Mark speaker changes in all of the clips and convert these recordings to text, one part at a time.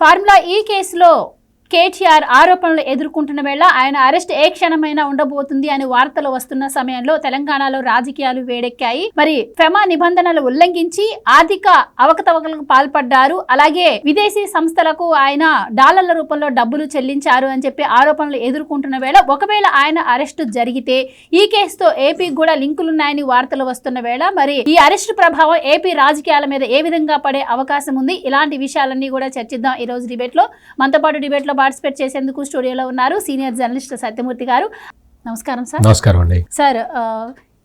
Speaker 1: Formula ఈ కేసులో కేటీఆర్ ఆరోపణలు ఎదుర్కొంటున్న వేళ ఆయన అరెస్ట్ ఏ క్షణమైనా ఉండబోతుంది అని వార్తలు వస్తున్న సమయంలో తెలంగాణలో రాజకీయాలు వేడెక్కాయి. మరి ఫెమా నిబంధనలు ఉల్లంఘించి ఆర్థిక అవకతవకలకు పాల్పడ్డారు. అలాగే విదేశీ సంస్థలకు ఆయన డాలర్ల రూపంలో డబ్బులు చెల్లించారు అని చెప్పి ఆరోపణలు ఎదుర్కొంటున్న వేళ ఒకవేళ ఆయన అరెస్ట్ జరిగితే ఈ కేసుతో ఏపీ కూడా లింకులున్నాయని వార్తలు వస్తున్న వేళ మరి ఈ అరెస్ట్ ప్రభావం ఏపీ రాజకీయాల మీద ఏ విధంగా పడే అవకాశం ఉంది? ఇలాంటి విషయాలన్నీ కూడా చర్చిద్దాం ఈ రోజు డిబేట్లో మనతో పాటు డిబేట్లో పార్టిసిపేట్ చేసేందుకు స్టూడియోలో ఉన్నారు సీనియర్ జర్నలిస్ట్ సత్యమూర్తి గారు. నమస్కారం సార్.
Speaker 2: నమస్కారం అండి.
Speaker 1: సార్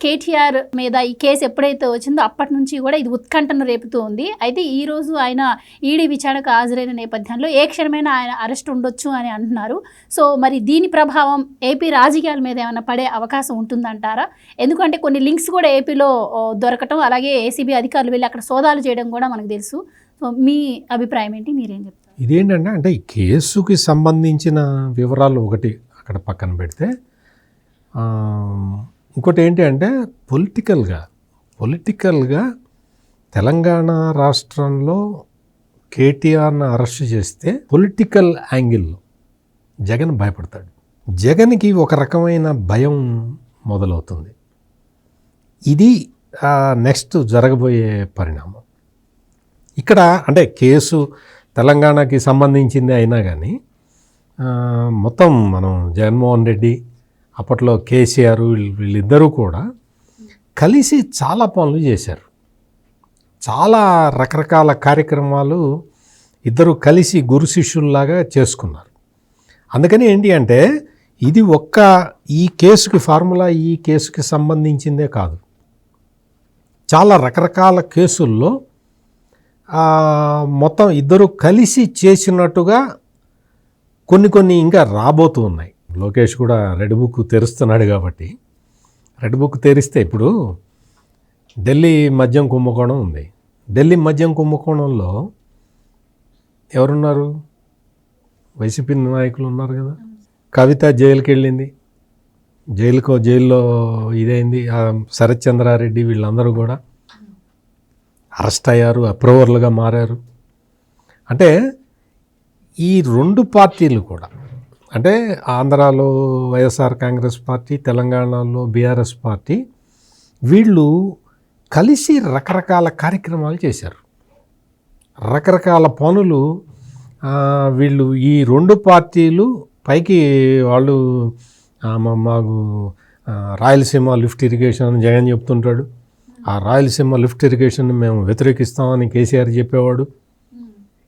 Speaker 1: కేటీఆర్ మీద ఈ కేసు ఎప్పుడైతే వచ్చిందో అప్పటి నుంచి కూడా ఇది ఉత్కంఠను రేపుతూ ఉంది. అయితే ఈ రోజు ఆయన ఈడీ విచారణకు హాజరైన నేపథ్యంలో ఏ క్షణమైనా ఆయన అరెస్ట్ ఉండొచ్చు అని అంటున్నారు. సో మరి దీని ప్రభావం ఏపీ రాజకీయాల మీద ఏమైనా పడే అవకాశం ఉంటుందంటారా? ఎందుకంటే కొన్ని లింక్స్ కూడా ఏపీలో దొరకటం అలాగే ఏసీబీ అధికారులు వెళ్ళి అక్కడ సోదాలు చేయడం కూడా మనకు తెలుసు. సో మీ అభిప్రాయం ఏంటి? మీరేం చెప్తారు?
Speaker 2: ఇదేంటంటే అంటే ఈ కేసుకి సంబంధించిన వివరాలు ఒకటి అక్కడ పక్కన పెడితే ఇంకోటి ఏంటి అంటే పొలిటికల్గా పొలిటికల్గా తెలంగాణ రాష్ట్రంలో కేటీఆర్ను అరెస్ట్ చేస్తే పొలిటికల్ యాంగిల్లో జగన్ భయపడతాడు. జగన్కి ఒక రకమైన భయం మొదలవుతుంది. ఇది నెక్స్ట్ జరగబోయే పరిణామం. ఇక్కడ అంటే కేసు తెలంగాణకి సంబంధించింది అయినా కానీ మొత్తం మనం జగన్మోహన్ రెడ్డి అప్పట్లో కేసీఆర్ వీళ్ళిద్దరూ కూడా కలిసి చాలా పనులు చేశారు. చాలా రకరకాల కార్యక్రమాలు ఇద్దరు కలిసి గురు శిష్యుల్లాగా చేసుకున్నారు. అందుకని ఏంటి అంటే ఇది ఒక్క ఈ కేసుకి ఫార్ములా ఈ కేసుకి సంబంధించిందే కాదు. చాలా రకరకాల కేసుల్లో మొత్తం ఇద్దరు కలిసి చేసినట్టుగా కొన్ని కొన్ని ఇంకా రాబోతూ ఉన్నాయి. లోకేష్ కూడా రెడ్ బుక్ తెరుస్తున్నాడు కాబట్టి. రెడ్ బుక్ తెరిస్తే ఇప్పుడు ఢిల్లీ మద్యం కుంభకోణం ఉంది. ఢిల్లీ మద్యం కుంభకోణంలో ఎవరున్నారు? వైసీపీ నాయకులు ఉన్నారు కదా. కవిత జైలుకి వెళ్ళింది జైలుకో జైల్లో ఇదైంది. శరత్ చంద్రారెడ్డి వీళ్ళందరూ కూడా. అరెస్ట్ అయ్యారు అప్రూవర్లుగా మారారు. అంటే ఈ రెండు పార్టీలు కూడా అంటే ఆంధ్రాలో వైఎస్ఆర్ కాంగ్రెస్ పార్టీ తెలంగాణలో బీఆర్ఎస్ పార్టీ వీళ్ళు కలిసి రకరకాల కార్యక్రమాలు చేశారు. రకరకాల పనులు వీళ్ళు ఈ రెండు పార్టీలు పైకి వాళ్ళు మాకు రాయలసీమ లిఫ్ట్ ఇరిగేషన్ అని జగన్ చెప్తుంటాడు. ఆ రాయలసీమ లిఫ్ట్ ఇరిగేషన్ మేము వ్యతిరేకిస్తామని కేసీఆర్ చెప్పేవాడు.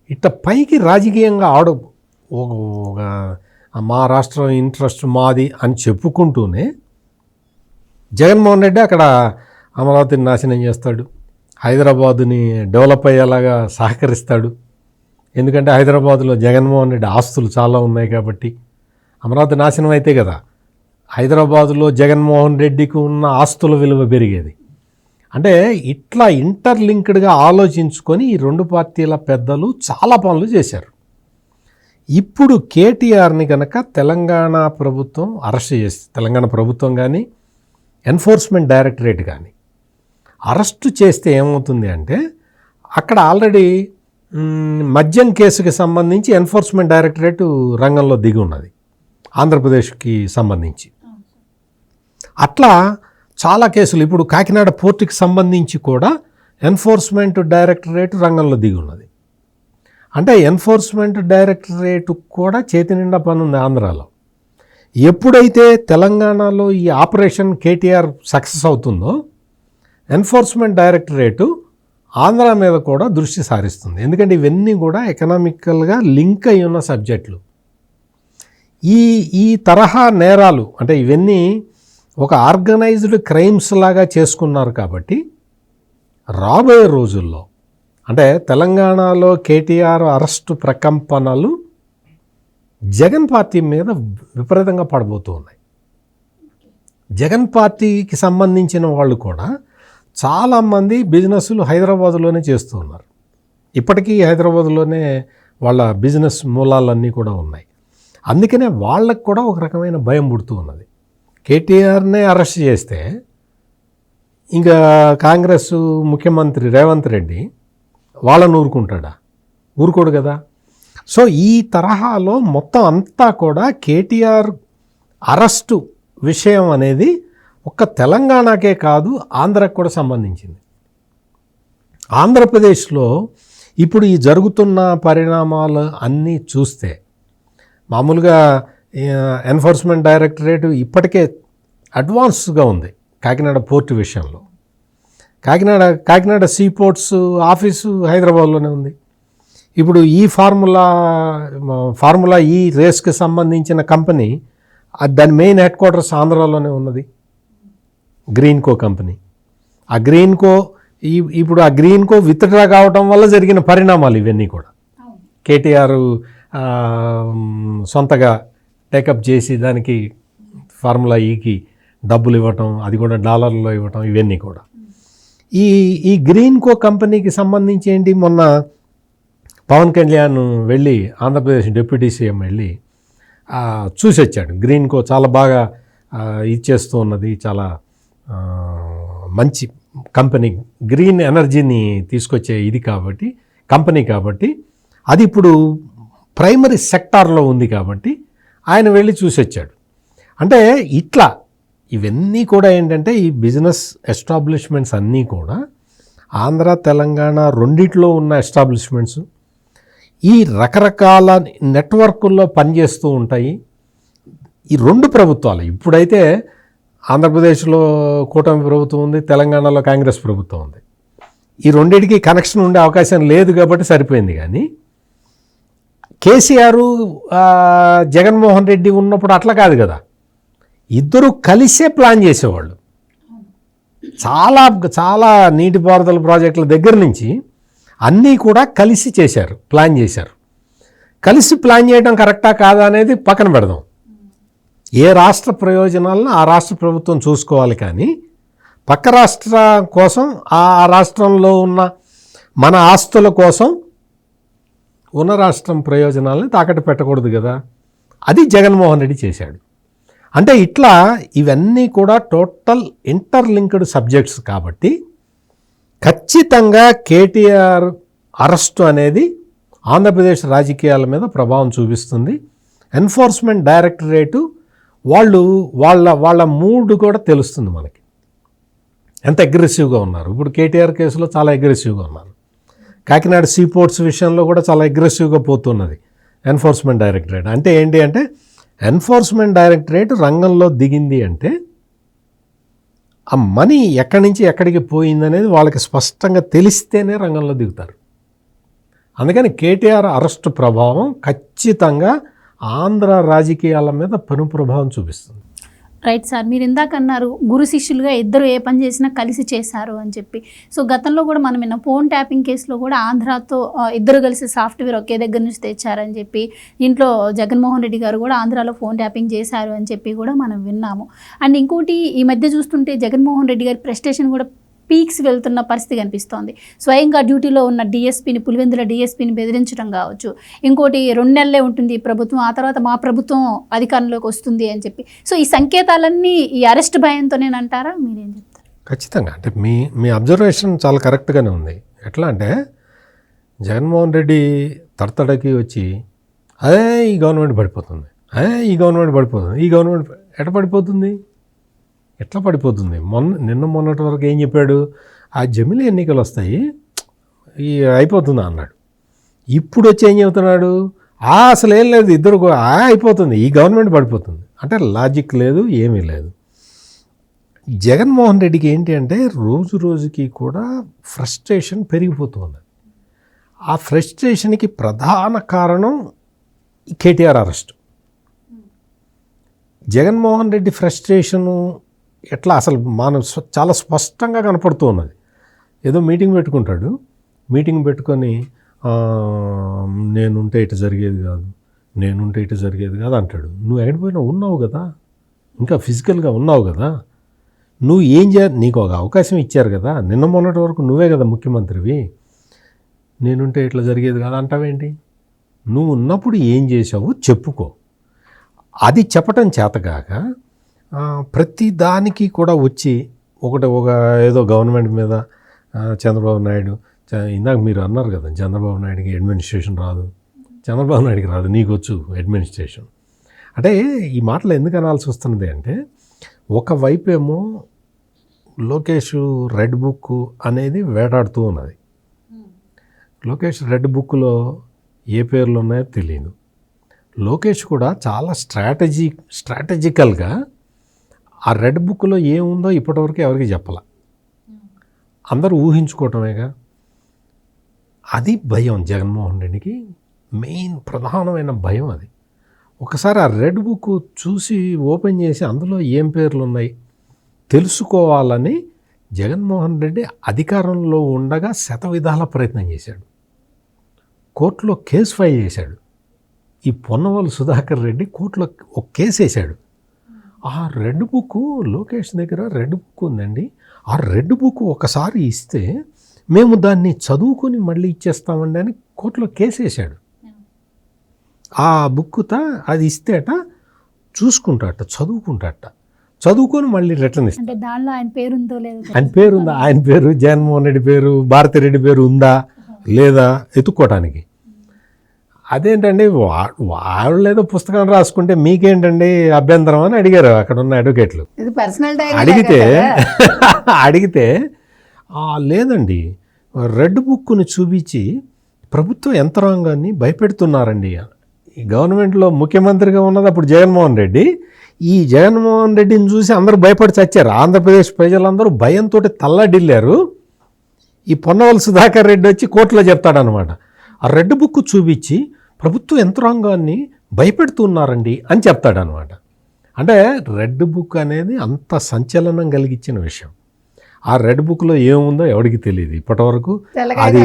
Speaker 2: ఇట్ట పైకి రాజకీయంగా ఆడ ఒక ఒక మా రాష్ట్రం ఇంట్రెస్ట్ మాది అని చెప్పుకుంటూనే జగన్మోహన్ రెడ్డి అక్కడ అమరావతిని నాశనం చేస్తాడు. హైదరాబాదుని డెవలప్ అయ్యేలాగా సహకరిస్తాడు. ఎందుకంటే హైదరాబాద్లో జగన్మోహన్ రెడ్డి ఆస్తులు చాలా ఉన్నాయి కాబట్టి అమరావతి నాశనం అయితే కదా హైదరాబాదులో జగన్మోహన్ రెడ్డికి ఉన్న ఆస్తుల విలువ పెరిగేది. అంటే ఇట్లా ఇంటర్లింక్డ్గా ఆలోచించుకొని ఈ రెండు పార్టీల పెద్దలు చాలా పనులు చేశారు. ఇప్పుడు కేటీఆర్ని కనుక తెలంగాణ ప్రభుత్వం అరెస్ట్ చేస్తే తెలంగాణ ప్రభుత్వం కానీ ఎన్ఫోర్స్మెంట్ డైరెక్టరేట్ కానీ అరెస్టు చేస్తే ఏమవుతుంది అంటే అక్కడ ఆల్రెడీ మద్యం కేసుకి సంబంధించి ఎన్ఫోర్స్మెంట్ డైరెక్టరేట్ రంగంలో దిగి ఉన్నది ఆంధ్రప్రదేశ్కి సంబంధించి. అట్లా చాలా కేసులు. ఇప్పుడు కాకినాడ పోర్టుకి సంబంధించి కూడా ఎన్ఫోర్స్మెంట్ డైరెక్టరేట్ రంగంలో దిగి ఉన్నది. అంటే ఎన్ఫోర్స్మెంట్ డైరెక్టరేట్ కూడా చేతి నిండా పని ఉంది ఆంధ్రాలో. ఎప్పుడైతే తెలంగాణలో ఈ ఆపరేషన్ కేటీఆర్ సక్సెస్ అవుతుందో ఎన్ఫోర్స్మెంట్ డైరెక్టరేటు ఆంధ్ర మీద కూడా దృష్టి సారిస్తుంది. ఎందుకంటే ఇవన్నీ కూడా ఎకనామికల్గా లింక్ అయి ఉన్న సబ్జెక్టులు. ఈ ఈ తరహా నేరాలు అంటే ఇవన్నీ ఒక ఆర్గనైజ్డ్ క్రైమ్స్ లాగా చేసుకున్నారు కాబట్టి రాబోయే రోజుల్లో అంటే తెలంగాణలో కేటీఆర్ అరెస్టు ప్రకంపనలు జగన్ పార్టీ మీద విపరీతంగా పడబోతూ ఉన్నాయి. జగన్ పార్టీకి సంబంధించిన వాళ్ళు కూడా చాలామంది బిజినెస్లు హైదరాబాదులోనే చేస్తూ ఉన్నారు. ఇప్పటికీ హైదరాబాద్లోనే వాళ్ళ బిజినెస్ మూలాలన్నీ కూడా ఉన్నాయి. అందుకనే వాళ్ళకు కూడా ఒక రకమైన భయం పుడుతూ ఉన్నది. కేటీఆర్నే అరెస్ట్ చేస్తే ఇంకా కాంగ్రెస్ ముఖ్యమంత్రి రేవంత్ రెడ్డి వాళ్ళని ఊరుకుంటాడా? ఊరుకోడు కదా. సో ఈ తరహాలో మొత్తం అంతా కూడా కేటీఆర్ అరెస్టు విషయం అనేది ఒక్క తెలంగాణకే కాదు ఆంధ్రకు కూడా సంబంధించింది. ఆంధ్రప్రదేశ్లో ఇప్పుడు ఈ జరుగుతున్న పరిణామాలు అన్నీ చూస్తే మామూలుగా ఎన్ఫోర్స్మెంట్ డైరెక్టరేట్ ఇప్పటికే అడ్వాన్స్గా ఉంది కాకినాడ పోర్టు విషయంలో. Kakinada Kakinada sea ports office హైదరాబాద్లోనే ఉంది. ఇప్పుడు ఈ ఫార్ములా ఫార్ములా ఈ రేస్కి సంబంధించిన కంపెనీ దాని మెయిన్ హెడ్ క్వార్టర్స్ ఆంధ్రాలోనే ఉన్నది. గ్రీన్కో కంపెనీ. ఆ గ్రీన్కో ఈ ఇప్పుడు ఆ గ్రీన్కో విత్డ్రా కావటం వల్ల జరిగిన పరిణామాలు ఇవన్నీ కూడా. కేటీఆర్ సొంతగా టేకప్ చేసి దానికి ఫార్ములా ఈకి డబ్బులు ఇవ్వటం అది కూడా డాలర్లో ఇవ్వటం ఇవన్నీ కూడా. ఈ ఈ గ్రీన్ కో కంపెనీకి సంబంధించి ఏంటి? మొన్న పవన్ కళ్యాణ్ వెళ్ళి ఆంధ్రప్రదేశ్ డిప్యూటీ సీఎం వెళ్ళి చూసి వచ్చాడు గ్రీన్కో చాలా బాగా ఇచ్చేస్తూ ఉన్నది చాలా మంచి కంపెనీ. గ్రీన్ ఎనర్జీని తీసుకొచ్చే ఇది కాబట్టి కంపెనీ కాబట్టి అది ఇప్పుడు ప్రైమరీ సెక్టార్లో ఉంది కాబట్టి ఆయన వెళ్ళి చూసి వచ్చాడు అంటే ఇట్లా ఇవన్నీ కూడా ఏంటంటే ఈ బిజినెస్ ఎస్టాబ్లిష్మెంట్స్ అన్నీ కూడా ఆంధ్ర తెలంగాణ రెండిట్లో ఉన్న ఎస్టాబ్లిష్మెంట్స్ ఈ రకరకాల నెట్వర్కుల్లో పనిచేస్తూ ఉంటాయి. ఈ రెండు ప్రభుత్వాలు ఇప్పుడైతే ఆంధ్రప్రదేశ్లో కూటమి ప్రభుత్వం ఉంది తెలంగాణలో కాంగ్రెస్ ప్రభుత్వం ఉంది. ఈ రెండింటికి కనెక్షన్ ఉండే అవకాశం లేదు కాబట్టి సరిపోయింది కానీ కేసీఆర్ జగన్మోహన్ రెడ్డి ఉన్నప్పుడు అట్లా కాదు కదా. ఇద్దరు కలిసే ప్లాన్ చేసేవాళ్ళు. చాలా చాలా నీటిపారుదల ప్రాజెక్టుల దగ్గర నుంచి అన్నీ కూడా కలిసి చేశారు ప్లాన్ చేశారు. కలిసి ప్లాన్ చేయడం కరెక్టా కాదా అనేది పక్కన పెడదాం. ఏ రాష్ట్ర ప్రయోజనాలను ఆ రాష్ట్ర ప్రభుత్వం చూసుకోవాలి కానీ పక్క రాష్ట్ర కోసం ఆ రాష్ట్రంలో ఉన్న మన ఆస్తుల కోసం ఉన్న రాష్ట్రం ప్రయోజనాలని తాకట్టు పెట్టకూడదు కదా. అది జగన్మోహన్ రెడ్డి చేశాడు. అంటే ఇట్లా ఇవన్నీ కూడా టోటల్ ఇంటర్లింక్డ్ సబ్జెక్ట్స్ కాబట్టి ఖచ్చితంగా కేటీఆర్ అరెస్టు అనేది ఆంధ్రప్రదేశ్ రాజకీయాల మీద ప్రభావం చూపిస్తుంది. ఎన్ఫోర్స్మెంట్ డైరెక్టరేటు వాళ్ళు వాళ్ళ వాళ్ళ మూడ్ కూడా తెలుస్తుంది మనకి. ఎంత అగ్రెసివ్గా ఉన్నారు. ఇప్పుడు కేటీఆర్ కేసులో చాలా అగ్రెసివ్గా ఉన్నారు. కాకినాడ సీపోర్ట్స్ విషయంలో కూడా చాలా అగ్రెసివ్గా పోతున్నది. ఎన్ఫోర్స్మెంట్ డైరెక్టరేట్ అంటే ఏంటి అంటే ఎన్ఫోర్స్మెంట్ డైరెక్టరేట్ రంగంలో దిగింది అంటే ఆ మనీ ఎక్కడి నుంచి ఎక్కడికి పోయిందనేది వాళ్ళకి స్పష్టంగా తెలిస్తేనే రంగంలో దిగుతారు. అందుకని కేటీఆర్ అరెస్ట్ ప్రభావం ఖచ్చితంగా ఆంధ్ర రాజకీయాల మీద పెను ప్రభావం చూపిస్తుంది.
Speaker 1: రైట్ సార్ మీరు ఇందాక అన్నారు గురు శిష్యులుగా ఇద్దరు ఏ పని చేసినా కలిసి చేశారు అని చెప్పి. సో గతంలో కూడా మనం విన్న ఫోన్ ట్యాపింగ్ కేసులో కూడా ఆంధ్రాతో ఇద్దరు కలిసి సాఫ్ట్వేర్ ఒకే దగ్గర నుంచి తెచ్చారని చెప్పి ఇంట్లో జగన్మోహన్ రెడ్డి గారు కూడా ఆంధ్రాలో ఫోన్ ట్యాపింగ్ చేశారు అని చెప్పి కూడా మనం విన్నాము. అండ్ ఇంకోటి ఈ మధ్య చూస్తుంటే జగన్మోహన్ రెడ్డి గారి ప్రెస్టేషన్ కూడా పీక్స్ వెళ్తున్న పరిస్థితి కనిపిస్తోంది. స్వయంగా డ్యూటీలో ఉన్న డిఎస్పీని పులివెందుల డిఎస్పీని బెదిరించడం కావచ్చు. ఇంకోటి రెండు నెలలే ఉంటుంది ఈ ప్రభుత్వం. ఆ తర్వాత మా ప్రభుత్వం అధికారంలోకి వస్తుంది అని చెప్పి. సో ఈ సంకేతాలన్నీ ఈ అరెస్ట్ భయంతోనేనంటారా మీరేం చెప్తారు?
Speaker 2: ఖచ్చితంగా. అంటే మీ మీ అబ్జర్వేషన్ చాలా కరెక్ట్గానే ఉంది. ఎట్లా అంటే జగన్మోహన్ రెడ్డి తడతడకి వచ్చి అదే ఈ గవర్నమెంట్ పడిపోతుంది. అదే ఈ గవర్నమెంట్ పడిపోతుంది. ఈ గవర్నమెంట్ ఎట పడిపోతుంది? ఎట్లా పడిపోతుంది? మొన్న నిన్న మొన్నటి వరకు ఏం చెప్పాడు? ఆ జమిలి ఎన్నికలు వస్తాయి ఈ అయిపోతుంది అన్నాడు. ఇప్పుడు వచ్చి ఏం చెబుతున్నాడు? ఆ అసలు ఏం లేదు ఇద్దరు కూడా ఆ అయిపోతుంది ఈ గవర్నమెంట్ పడిపోతుంది. అంటే లాజిక్ లేదు ఏమీ లేదు. జగన్మోహన్ రెడ్డికి ఏంటి అంటే రోజు రోజుకి కూడా ఫ్రస్ట్రేషన్ పెరిగిపోతుంది. ఆ ఫ్రస్ట్రేషన్కి ప్రధాన కారణం కేటీఆర్ అరెస్ట్. జగన్మోహన్ రెడ్డి ఫ్రస్ట్రేషను ఎట్లా అసలు మనం చాలా స్పష్టంగా కనపడుతూ ఉన్నది. ఏదో మీటింగ్ పెట్టుకుంటాడు. మీటింగ్ పెట్టుకొని నేనుంటే ఇటు జరిగేది కాదు. నేనుంటే ఇటు జరిగేది కాదు అంటాడు. నువ్వు ఎక్కడిపోయినా ఉన్నావు కదా. ఇంకా ఫిజికల్గా ఉన్నావు కదా. నువ్వు ఏం చే నీకు ఒక అవకాశం ఇచ్చారు కదా. నిన్న మొన్నటి వరకు నువ్వే కదా ముఖ్యమంత్రివి. నేనుంటే ఇట్లా జరిగేది కాదు అంటావేంటి? నువ్వు ఉన్నప్పుడు ఏం చేసావు చెప్పుకో. అది చెప్పటం చేతగాక ప్రతి దానికి కూడా వచ్చి ఒకటి ఒక ఏదో గవర్నమెంట్ మీద చంద్రబాబు నాయుడు చ- ఇందాక మీరు అన్నారు కదా చంద్రబాబు నాయుడుకి అడ్మినిస్ట్రేషన్ రాదు. చంద్రబాబు నాయుడికి రాదు నీకు వచ్చు అడ్మినిస్ట్రేషన్ అంటే ఈ మాటలు ఎందుకు అనాల్సి వస్తున్నది అంటే ఒకవైపు ఏమో లోకేష్ రెడ్ బుక్ అనేది వేటాడుతూ ఉన్నది. లోకేష్ రెడ్ బుక్లో ఏ పేర్లు ఉన్నాయో తెలియదు లోకేష్ కూడా చాలా స్ట్రాటజీ స్ట్రాటజికల్గా ఆ రెడ్ బుక్లో ఏముందో ఇప్పటివరకు ఎవరికి చెప్పాల. అందరూ ఊహించుకోవటమేగా. అది భయం జగన్మోహన్ రెడ్డికి. మెయిన్ ప్రధానమైన భయం అది. ఒకసారి ఆ రెడ్ బుక్ చూసి ఓపెన్ చేసి అందులో ఏం పేర్లు ఉన్నాయి తెలుసుకోవాలని జగన్మోహన్ రెడ్డి అధికారంలో ఉండగా శత విధాల ప్రయత్నం చేశాడు. కోర్టులో కేసు ఫైల్ చేశాడు. ఈ పొన్నవల్ సుధాకర్ రెడ్డి కోర్టులో ఒక కేసు వేశాడు. ఆ రెడ్ బుక్ లోకేష్ దగ్గర రెడ్ బుక్ ఉందండి. ఆ రెడ్ బుక్ ఒకసారి ఇస్తే మేము దాన్ని చదువుకొని మళ్ళీ ఇచ్చేస్తామండి అని కోర్టులో కేసు వేశాడు. ఆ బుక్తా అది ఇస్తేట చూసుకుంటాట చదువుకుంటాట. చదువుకొని మళ్ళీ రిటర్న్ ఇస్తాడు
Speaker 1: దానిలో ఆయన పేరుందో లేదో
Speaker 2: ఆయన పేరు ఉందా ఆయన పేరు జగన్మోహన్ రెడ్డి పేరు భారతిరెడ్డి పేరు ఉందా? లేదా? ఎత్తుక్కోవటానికి అదేంటండి వా- వాళ్ళు ఏదో పుస్తకం రాసుకుంటే మీకేంటండి అభ్యంతరం అని అడిగారు అక్కడ ఉన్న అడ్వకేట్లు.
Speaker 3: ఇది పర్సనల్
Speaker 2: అడిగితే అడిగితే "ఆ, లేదండి రెడ్ బుక్ని చూపించి ప్రభుత్వ యంత్రాంగాన్ని భయపెడుతున్నారండి. ఈ గవర్నమెంట్లో ముఖ్యమంత్రిగా ఉన్నది అప్పుడు జగన్మోహన్ రెడ్డి. ఈ జగన్మోహన్ రెడ్డిని చూసి అందరూ భయపడి చచ్చారు. ఆంధ్రప్రదేశ్ ప్రజలందరూ భయంతో తల్లడిల్లారు. ఈ పొన్నవల్ సుధాకర్ రెడ్డి వచ్చి కోర్టులో చెప్తాడనమాట ఆ రెడ్ బుక్ చూపించి ప్రభుత్వ యంత్రాంగాన్ని భయపెడుతున్నారండి అని చెప్తాడనమాట. అంటే రెడ్ బుక్ అనేది అంత సంచలనం కలిగించిన విషయం. ఆ రెడ్ బుక్లో ఏముందో ఎవరికి తెలియదు ఇప్పటివరకు.
Speaker 3: తెల్లగా
Speaker 2: అది.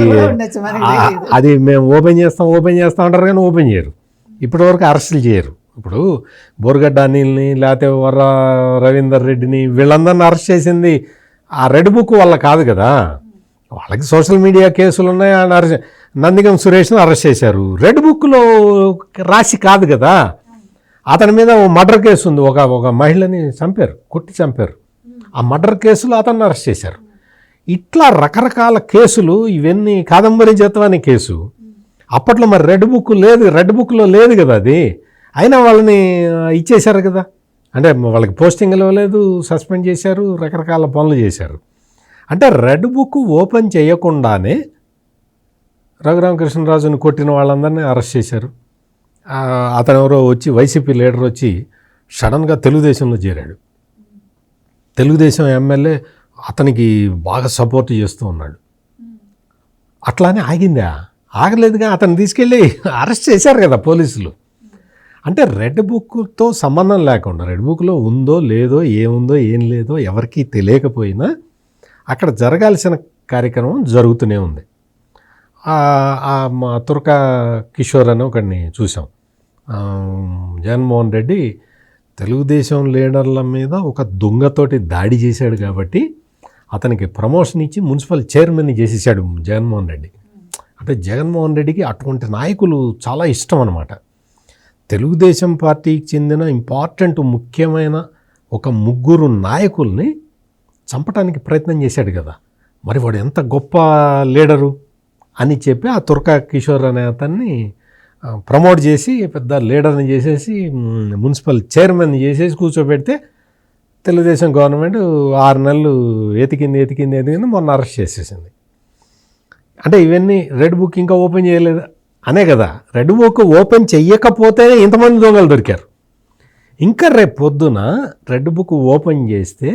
Speaker 2: అది మేము ఓపెన్ చేస్తాం ఓపెన్ చేస్తాం అంటారు కానీ ఓపెన్ చేయరు. ఇప్పటివరకు అరెస్టులు చేయరు. ఇప్పుడు బోర్గడ్డ అనిల్ని లేకపోతే వర్ర రవీందర్ రెడ్డిని వీళ్ళందరిని అరెస్ట్ చేసింది ఆ రెడ్ బుక్ వల్ల కాదు కదా. వాళ్ళకి సోషల్ మీడియా కేసులు ఉన్నాయి ఆయన అరెస్ట్ నందిగం సురేష్ను అరెస్ట్ చేశారు. రెడ్ బుక్లో రాసి కాదు కదా. అతని మీద ఓ మర్డర్ కేసు ఉంది. ఒక ఒక మహిళని చంపారు కొట్టి చంపారు. ఆ మర్డర్ కేసులో అతన్ని అరెస్ట్ చేశారు. ఇట్లా రకరకాల కేసులు ఇవన్నీ కాదంబరి జత్వాని కేసు. అప్పట్లో మరి రెడ్ బుక్ లేదు రెడ్ బుక్లో లేదు కదా అది. అయినా వాళ్ళని ఇచ్చేశారు కదా. అంటే వాళ్ళకి పోస్టింగ్ ఇవ్వలేదు సస్పెండ్ చేశారు రకరకాల పనులు చేశారు. అంటే రెడ్ బుక్ ఓపెన్ చేయకుండానే రఘురామకృష్ణరాజును కొట్టిన వాళ్ళందరినీ అరెస్ట్ చేశారు. అతను ఎవరో వచ్చి వైసీపీ లీడర్ వచ్చి సడన్గా తెలుగుదేశంలో చేరాడు. తెలుగుదేశం ఎమ్మెల్యే అతనికి బాగా సపోర్ట్ చేస్తూ ఉన్నాడు. అట్లానే ఆగిందా? ఆగలేదుగా అతను తీసుకెళ్ళి అరెస్ట్ చేశారు కదా పోలీసులు. అంటే రెడ్ బుక్తో సంబంధం లేకుండా రెడ్ బుక్లో ఉందో లేదో ఏముందో ఏం లేదో ఎవరికీ తెలియకపోయినా అక్కడ జరగాల్సిన కార్యక్రమం జరుగుతూనే ఉంది. మా తుర్క కిషోర్ అని ఒకడిని చూసాం జగన్మోహన్ రెడ్డి తెలుగుదేశం లీడర్ల మీద ఒక దొంగతోటి దాడి చేశాడు కాబట్టి అతనికి ప్రమోషన్ ఇచ్చి మున్సిపల్ చైర్మన్ని చేసేసాడు జగన్మోహన్ రెడ్డి. అంటే జగన్మోహన్ రెడ్డికి అటువంటి నాయకులు చాలా ఇష్టం అనమాట తెలుగుదేశం పార్టీకి చెందిన ఇంపార్టెంట్ ముఖ్యమైన ఒక ముగ్గురు నాయకుల్ని చంపటానికి ప్రయత్నం చేశాడు కదా. మరి వాడు ఎంత గొప్ప లీడరు? అని చెప్పి ఆ తుర్కా కిషోర్ అనే అతన్ని ప్రమోట్ చేసి పెద్ద లీడర్ని చేసేసి మున్సిపల్ చైర్మన్ చేసేసి కూర్చోబెడితే తెలుగుదేశం గవర్నమెంట్ ఆరు నెలలు ఎతికింది ఎతికింది ఎతికింది మొన్న అరెస్ట్ చేసేసింది. అంటే ఇవన్నీ రెడ్ బుక్ ఇంకా ఓపెన్ చేయలేదు అనే కదా. రెడ్ బుక్ ఓపెన్ చెయ్యకపోతేనే ఇంతమంది దొంగలు దొరికారు. ఇంకా రేపు పొద్దున రెడ్ బుక్ ఓపెన్ చేస్తే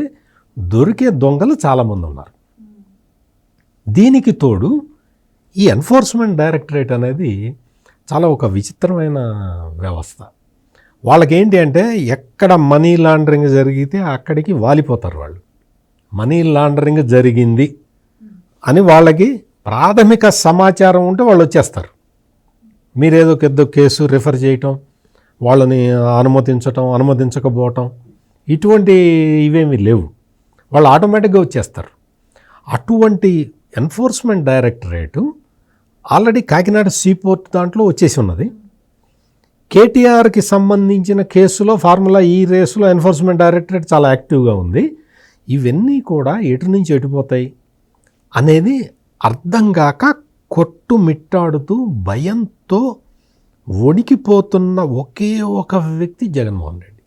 Speaker 2: దొరికే దొంగలు చాలామంది ఉన్నారు. దీనికి తోడు ఈ ఎన్ఫోర్స్మెంట్ డైరెక్టరేట్ అనేది చాలా ఒక విచిత్రమైన వ్యవస్థ. వాళ్ళకేంటి అంటే ఎక్కడ మనీ లాండరింగ్ జరిగితే అక్కడికి వాలిపోతారు వాళ్ళు. మనీ లాండరింగ్ జరిగింది అని వాళ్ళకి ప్రాథమిక సమాచారం ఉంటే వాళ్ళు వచ్చేస్తారు. మీరేదో పెద్ద కేసు రిఫర్ చేయటం వాళ్ళని అనుమతించటం అనుమతించకపోవటం ఇటువంటి ఇవేమీ లేవు. వాళ్ళు ఆటోమేటిక్గా వచ్చేస్తారు. అటువంటి enforcement directorate already Kakinada seaport దాంట్లో వచ్చేసి ఉన్నది. కేటీఆర్కి సంబంధించిన కేసులో ఫార్ములా ఈ రేసులో ఎన్ఫోర్స్మెంట్ డైరెక్టరేట్ చాలా యాక్టివ్గా ఉంది. ఇవన్నీ కూడా ఎటు నుంచి ఎటుపోతాయి అనేది అర్థం కాక కొట్టుమిట్టాడుతూ భయంతో వణికిపోతున్న ఒకే ఒక వ్యక్తి జగన్మోహన్ రెడ్డి.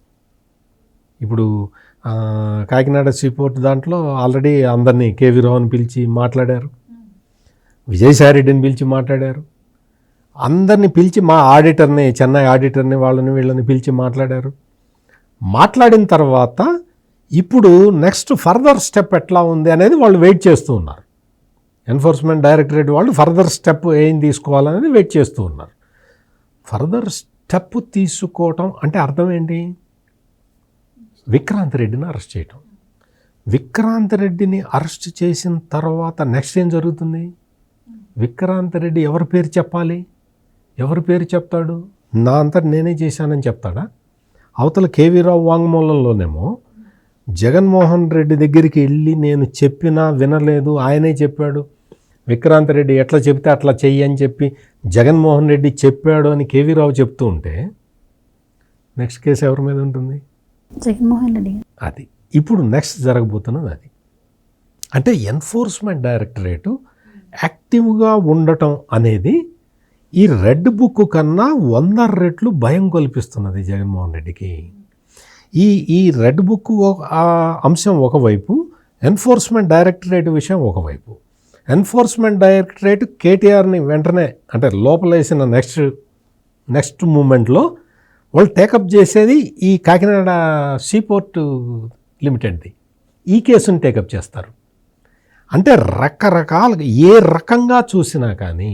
Speaker 2: ఇప్పుడు కాకినాడ సీపోర్ట్ దాంట్లో ఆల్రెడీ అందరినీ కేవీ రోహన్ పిలిచి మాట్లాడారు. విజయసాయిరెడ్డిని పిలిచి మాట్లాడారు. అందరిని పిలిచి మా ఆడిటర్ని చెన్నై ఆడిటర్ని వాళ్ళని వీళ్ళని పిలిచి మాట్లాడారు. మాట్లాడిన తర్వాత ఇప్పుడు నెక్స్ట్ ఫర్దర్ స్టెప్ ఎట్లా ఉంది అనేది వాళ్ళు వెయిట్ చేస్తూ ఉన్నారు. ఎన్ఫోర్స్మెంట్ డైరెక్టరేట్ వాళ్ళు ఫర్దర్ స్టెప్ ఏం తీసుకోవాలనేది వెయిట్ చేస్తూ ఉన్నారు. ఫర్దర్ స్టెప్ తీసుకోవటం అంటే అర్థం ఏంటి? విక్రాంత్ రెడ్డిని అరెస్ట్ చేయటం. విక్రాంత్ రెడ్డిని అరెస్ట్ చేసిన తర్వాత నెక్స్ట్ ఏం జరుగుతుంది? విక్రాంత్ రెడ్డి ఎవరి పేరు చెప్పాలి? ఎవరి పేరు చెప్తాడు? నా అంతటి నేనే చేశానని చెప్తాడా? అవతల కేవీ రావు వాంగ్మూలంలోనేమో జగన్మోహన్ రెడ్డి దగ్గరికి వెళ్ళి నేను చెప్పినా వినలేదు ఆయనే చెప్పాడు. విక్రాంత్ రెడ్డి ఎట్లా చెప్తే అట్లా చెయ్యి అని చెప్పి జగన్మోహన్ రెడ్డి చెప్పాడు అని కేవీ రావు చెప్తూ ఉంటే నెక్స్ట్ కేసు ఎవరి మీద ఉంటుంది?
Speaker 1: జగన్మోహన్ రెడ్డి.
Speaker 2: అది. ఇప్పుడు నెక్స్ట్ జరగబోతున్నది అది. అంటే ఎన్ఫోర్స్మెంట్ డైరెక్టరేటు యాక్టివ్గా ఉండటం అనేది ఈ రెడ్ బుక్ కన్నా వంద రెట్లు భయం కల్పిస్తున్నది జగన్మోహన్ రెడ్డికి. ఈ ఈ రెడ్ బుక్ ఒక- అంశం ఒకవైపు ఎన్ఫోర్స్మెంట్ డైరెక్టరేట్ విషయం ఒకవైపు. ఎన్ఫోర్స్మెంట్ డైరెక్టరేట్ కేటీఆర్ని వెంటనే అంటే లోపలేసిన నెక్స్ట్ నెక్స్ట్ మూమెంట్లో వాళ్ళు టేకప్ చేసేది ఈ కాకినాడ సీపోర్ట్ లిమిటెడ్ది. ఈ కేసుని టేకప్ చేస్తారు. అంటే రకరకాలుగా ఏ రకంగా చూసినా కానీ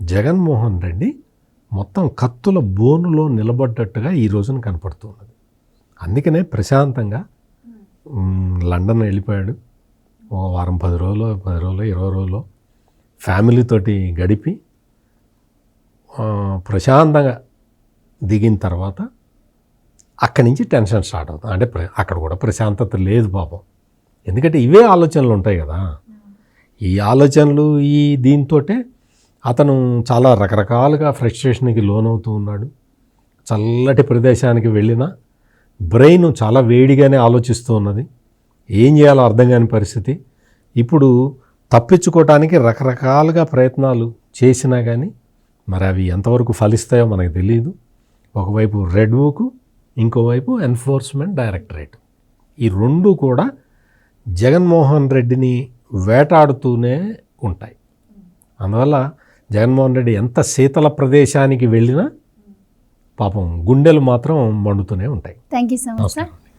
Speaker 2: జగన్మోహన్ రెడ్డి మొత్తం కత్తుల బోనులో నిలబడ్డట్టుగా ఈ రోజున కనపడుతున్నది. అందుకనే ప్రశాంతంగా లండన్ వెళ్ళిపోయాడు. ఒక వారం పది రోజులు పది రోజులు ఇరవై రోజులు ఫ్యామిలీతోటి గడిపి ప్రశాంతంగా దిగిన తర్వాత అక్కడి నుంచి టెన్షన్ స్టార్ట్ అవుతుంది. అంటే అక్కడ కూడా ప్రశాంతత లేదు పాపం. ఎందుకంటే ఇవే ఆలోచనలు ఉంటాయి కదా. ఈ ఆలోచనలు ఈ దీంతోటే అతను చాలా రకరకాలుగా ఫ్రస్ట్రేషన్కి లోనవుతూ ఉన్నాడు. చల్లటి ప్రదేశానికి వెళ్ళినా బ్రెయిన్ చాలా వేడిగానే ఆలోచిస్తూ ఉన్నది. ఏం చేయాలో అర్థం కాని పరిస్థితి. ఇప్పుడు తప్పించుకోవటానికి రకరకాలుగా ప్రయత్నాలు చేసినా కానీ మరి అవి ఎంతవరకు ఫలిస్తాయో మనకు తెలియదు ఒకవైపు రెడ్ బుక్ ఇంకోవైపు ఎన్ఫోర్స్మెంట్ డైరెక్టరేట్. ఈ రెండు కూడా జగన్మోహన్ రెడ్డిని వేటాడుతూనే ఉంటాయి. అందువల్ల జగన్మోహన్ రెడ్డి ఎంత శీతల ప్రదేశానికి వెళ్ళినా పాపం గుండెలు మాత్రం మండుతూనే ఉంటాయి.
Speaker 1: Thank you so much sir